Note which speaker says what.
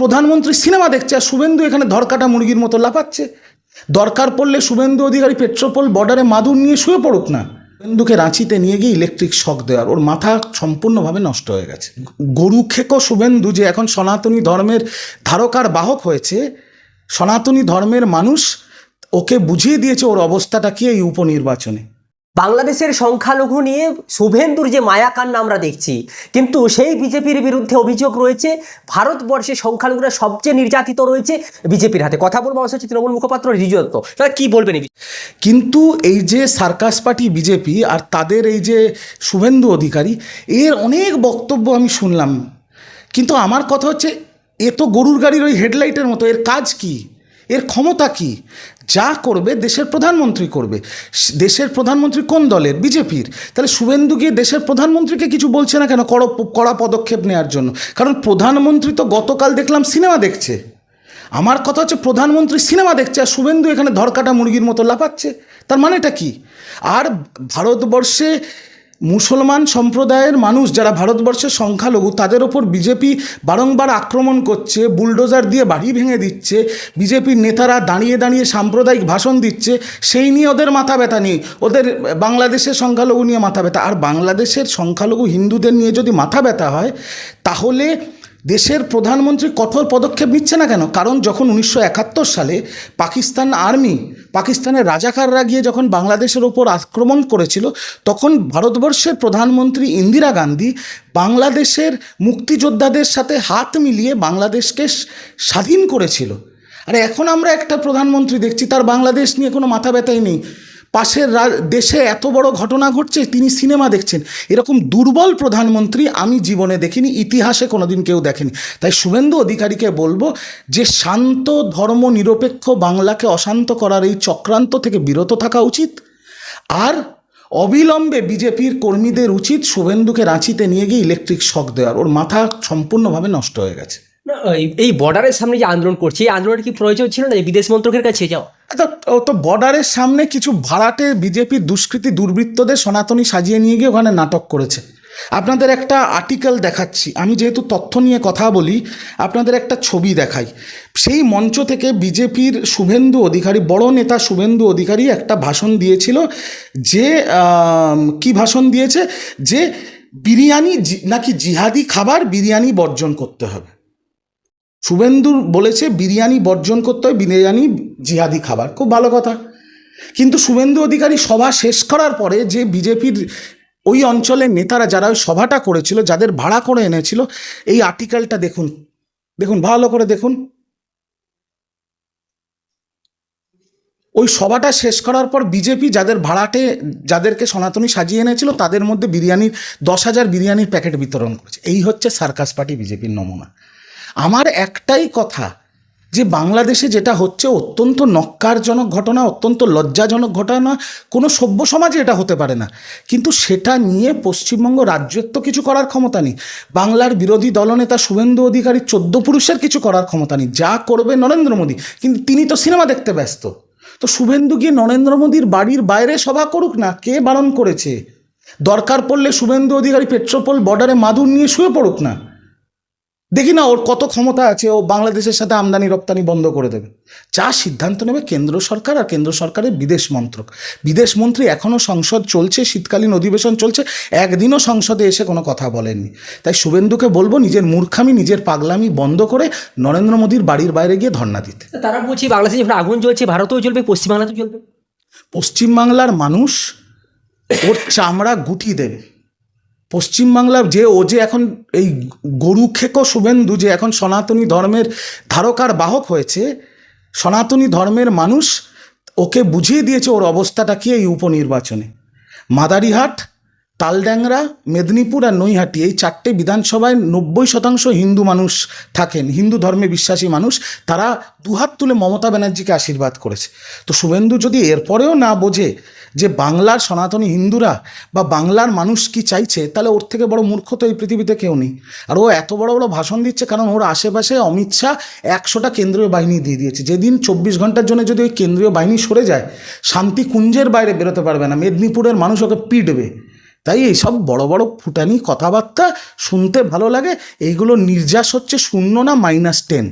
Speaker 1: প্রধানমন্ত্রী সিনেমা দেখছে আর শুভেন্দু এখানে ধরকাটা মুরগির মতো লাফাচ্ছে। দরকার পড়লে শুভেন্দু অধিকারী পেট্রোপোল বর্ডারে মাদুর নিয়ে শুয়ে পড়ুক না। শুভেন্দুকে রাঁচিতে নিয়ে গিয়ে ইলেকট্রিক শক দেওয়ার। ওর মাথা সম্পূর্ণভাবে নষ্ট হয়ে গেছে। গরু খেকো শুভেন্দু যে এখন সনাতনী ধর্মের ধারকার বাহক হয়েছে, সনাতনী ধর্মের মানুষ ওকে বুঝিয়ে দিয়েছে ওর অবস্থাটা কি এই উপনির্বাচনে।
Speaker 2: বাংলাদেশের সংখ্যালঘু নিয়ে শুভেন্দুর যে মায়াকান্না আমরা দেখছি, কিন্তু সেই বিজেপির বিরুদ্ধে অভিযোগ রয়েছে, ভারতবর্ষে সংখ্যালঘুরা সবচেয়ে নির্যাতিত রয়েছে বিজেপির হাতে। কথা বলব আমার তৃণমূল মুখপাত্র রিজু দত্ত। তারা কি বলবেন
Speaker 1: কিন্তু এই যে সার্কাস পার্টি বিজেপি আর তাদের এই যে শুভেন্দু অধিকারী, এর অনেক বক্তব্য আমি শুনলাম। কিন্তু আমার কথা হচ্ছে, এ তো গরুর গাড়ির ওই হেডলাইটের মতো, এর কাজ কি? এর ক্ষমতা কি? যা করবে দেশের প্রধানমন্ত্রী করবে। দেশের প্রধানমন্ত্রী কোন দলের? বিজেপির। তাহলে শুভেন্দু গিয়ে দেশের প্রধানমন্ত্রীকে কিছু বলছে না কেন কড়া কড়া পদক্ষেপ নেওয়ার জন্য? কারণ প্রধানমন্ত্রী তো গতকাল দেখলাম সিনেমা দেখছে। আমার কথা হচ্ছে প্রধানমন্ত্রী সিনেমা দেখছে আর শুভেন্দু এখানে ধরকাটা মুরগির মতো লাফাচ্ছে। তার মানেটা কি? আর ভারতবর্ষে মুসলমান সম্প্রদায়ের মানুষ যারা ভারতবর্ষের সংখ্যালঘু, তাদের ওপর বিজেপি বারংবার আক্রমণ করছে, বুলডোজার দিয়ে বাড়ি ভেঙে দিচ্ছে, বিজেপির নেতারা দাঁড়িয়ে দাঁড়িয়ে সাম্প্রদায়িক ভাষণ দিচ্ছে, সেই নিয়ে ওদের মাথা ব্যথা নেই। ওদের বাংলাদেশের সংখ্যালঘু নিয়ে মাথা ব্যথা। আর বাংলাদেশের সংখ্যালঘু হিন্দুদের নিয়ে যদি মাথা ব্যথা হয়, তাহলে দেশের প্রধানমন্ত্রী কঠোর পদক্ষেপ নিচ্ছে না কেন? কারণ যখন উনিশশো একাত্তর সালে পাকিস্তান আর্মি, পাকিস্তানের রাজাকাররা গিয়ে যখন বাংলাদেশের ওপর আক্রমণ করেছিল, তখন ভারতবর্ষের প্রধানমন্ত্রী ইন্দিরা গান্ধী বাংলাদেশের মুক্তিযোদ্ধাদের সাথে হাত মিলিয়ে বাংলাদেশকে স্বাধীন করেছিল। আর এখন আমরা একটা প্রধানমন্ত্রী দেখছি, তার বাংলাদেশ নিয়ে কোনো মাথা ব্যথাই নেই। পাশের দেশে এত বড় ঘটনা ঘটছে, তিনি সিনেমা দেখছেন। এরকম দুর্বল প্রধানমন্ত্রী আমি জীবনে দেখিনি, ইতিহাসে কোনোদিন কেউ দেখেনি। তাই শুভেন্দু অধিকারীকে বলব যে, শান্ত, ধর্ম নিরপেক্ষ বাংলাকে অশান্ত করার এই চক্রান্ত থেকে বিরত থাকা উচিত। আর অবিলম্বে বিজেপির কর্মীদের উচিত শুভেন্দুকে রাঁচিতে নিয়ে গিয়ে ইলেকট্রিক শক দেওয়ার। ওর মাথা সম্পূর্ণভাবে নষ্ট হয়ে গেছে।
Speaker 2: এই- বর্ডারের সামনে যে আন্দোলন করছে, এই আন্দোলনের কি প্রয়োজন ছিল না বিদেশ মন্ত্রকের কাছে যাওয়া?
Speaker 1: তো বর্ডারের সামনে কিছু ভাড়াটে বিজেপির দুষ্কৃতী দুর্বৃত্তদের সনাতনী সাজিয়ে নিয়ে গিয়ে ওখানে নাটক করেছে। আপনাদের একটা আর্টিকেল দেখাচ্ছি। আমি যেহেতু তথ্য নিয়ে কথা বলি, আপনাদের একটা ছবি দেখাই। সেই মঞ্চ থেকে বিজেপির শুভেন্দু অধিকারী, বড় নেতা শুভেন্দু অধিকারী একটা ভাষণ দিয়েছিল যে কি ভাষণ দিয়েছে? যে বিরিয়ানি নাকি জিহাদি খাবার বিরিয়ানি বর্জন করতে হবে। শুভেন্দু বলেছে, বিরিয়ানি বর্জন করতে হয়, বিরিয়ানি জিহাদি খাবার। খুব ভালো কথা। কিন্তু শুভেন্দু অধিকারী সভা শেষ করার পরে যে বিজেপির ওই অঞ্চলের নেতারা যারা ওই সভাটা করেছিল, যাদের ভাড়া করে এনেছিল, এই আর্টিকেলটা দেখুন। দেখুন, ভালো করে দেখুন। ওই সভাটা শেষ করার পর বিজেপি যাদের ভাড়াটে, যাদেরকে সনাতনী সাজিয়ে এনেছিল, তাদের মধ্যে বিরিয়ানির দশ হাজার বিরিয়ানির প্যাকেট বিতরণ করেছে। এই হচ্ছে সার্কাস পার্টি বিজেপির নমুনা। আমার একটাই কথা যে বাংলাদেশে যেটা হচ্ছে অত্যন্ত নক্কারজনক ঘটনা, অত্যন্ত লজ্জাজনক ঘটনা, কোনো সভ্য সমাজে এটা হতে পারে না। কিন্তু সেটা নিয়ে পশ্চিমবঙ্গ রাজ্যের তো কিছু করার ক্ষমতা নেই। বাংলার বিরোধী দলনেতা শুভেন্দু অধিকারী চোদ্দ পুরুষের কিছু করার ক্ষমতা নেই। যা করবে নরেন্দ্র মোদী। কিন্তু তিনি তো সিনেমা দেখতে ব্যস্ত। তো শুভেন্দু গিয়ে নরেন্দ্র মোদীর বাড়ির বাইরে সভা করুক না, কে বারণ করেছে? দরকার পড়লে শুভেন্দু অধিকারী পেট্রোপোল বর্ডারে মাদুর নিয়ে শুয়ে পড়ুক না। দেখি না ওর কত ক্ষমতা আছে ও বাংলাদেশের সাথে আমদানি রপ্তানি বন্ধ করে দেবে। যা সিদ্ধান্ত নেবে কেন্দ্র সরকার আর কেন্দ্র সরকারের বিদেশ মন্ত্রক। বিদেশ মন্ত্রী এখনও সংসদ চলছে শীতকালীন অধিবেশন চলছে একদিনও সংসদে এসে কোনো কথা বলেননি। তাই শুভেন্দুকে বলব নিজের মূর্খামি নিজের পাগলামি বন্ধ করে নরেন্দ্র মোদীর বাড়ির বাইরে গিয়ে ধর্ণা দিতে।
Speaker 2: তারা বলছি বাংলাদেশে যখন আগুন জ্বলছে ভারতেও চলবে পশ্চিমবাংলাতেও চলবে
Speaker 1: পশ্চিমবাংলার মানুষ ওর চামড়া গুটি দেবে। পশ্চিমবাংলার যে ও যে এখন এই গরু খেকো শুভেন্দু যে এখন সনাতনী ধর্মের ধারকার বাহক হয়েছে, সনাতনী ধর্মের মানুষ ওকে বুঝিয়ে দিয়েছে ওর অবস্থাটা কি এই উপনির্বাচনে। মাদারিহাট তালড্যাংরা, মেদিনীপুর আর নৈহাটি এই চারটে বিধানসভায় নব্বই শতাংশ হিন্দু মানুষ থাকেন। হিন্দু ধর্মে বিশ্বাসী মানুষ। তারা দুহাত তুলে মমতা ব্যানার্জিকে আশীর্বাদ করেছে। তো শুভেন্দু যদি এরপরেও না বোঝে যে বাংলার সনাতনী হিন্দুরা বা বাংলার মানুষ কি চাইছে, তাহলে ওর থেকে বড় মূর্খ তো এই পৃথিবীতে কেউ নেই। আর ও এত বড় বড় ভাষণ দিচ্ছে কারণ ওর আশেপাশে অমিত শাহ একশোটা কেন্দ্রীয় বাহিনী দিয়ে দিয়েছে। যেদিন চব্বিশ ঘণ্টার জন্য যদি ওই কেন্দ্রীয় বাহিনী সরে যায় শান্তি কুঞ্জের বাইরে বেরোতে পারবে না। মেদিনীপুরের মানুষ ওকে পিটবে তাই এইসব বড় বড় ফুটানি কথাবার্তা শুনতে ভালো লাগে। এইগুলো নির্যাস হচ্ছে শূন্য না মাইনাস টেন